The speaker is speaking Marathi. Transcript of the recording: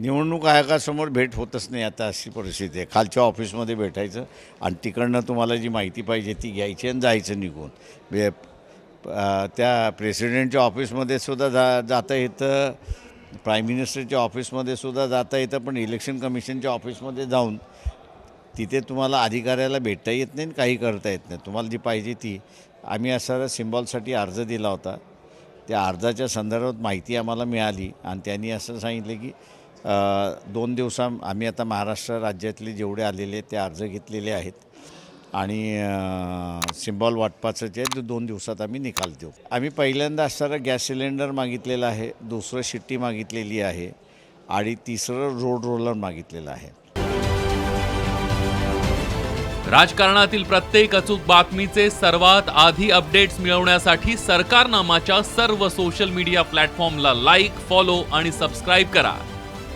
निवडणूक आयोगासमोर भेट होतच नाही आता अशी परिस्थिती आहे. खालच्या ऑफिसमध्ये भेटायचं आणि तिकडनं तुम्हाला जी माहिती पाहिजे ती घ्यायची आणि जायचं निघून. म्हणजे त्या प्रेसिडेंटच्या ऑफिसमध्ये सुद्धा जा जाता येतं प्राईम मिनिस्टरच्या ऑफिसमध्ये सुद्धा जाता येतं पण इलेक्शन कमिशनच्या ऑफिसमध्ये जाऊन तिथे तुम्हाला अधिकाऱ्याला भेटता येत नाही आणि काही करता येत नाही. तुम्हाला जी पाहिजे ती. आम्ही असा सिम्बॉलसाठी अर्ज दिला होता. त्या अर्जाच्या संदर्भात माहिती आम्हाला मिळाली आणि त्यांनी असं सांगितलं की दोन दिवसा आम्ही आता महाराष्ट्र राज्यातले जेवढे आलेले ते अर्ज घेतलेले आहेत. आणि सिम्बॉल वाटपाचं जे आहे ते दोन दिवसात आम्ही निकाल देऊ. आम्ही पहिल्यांदा असणारा गॅस सिलेंडर मागितलेला आहे दुसरं शिट्टी मागितलेली आहे आणि तिसरं रोड रोलर मागितलेलं आहे. राजकारणातील प्रत्येक अचूक बातमीचे सर्वात आधी अपडेट्स मिळवण्यासाठी सरकारनामाच्या सर्व सोशल मीडिया प्लॅटफॉर्मला लाईक फॉलो आणि सबस्क्राईब करा.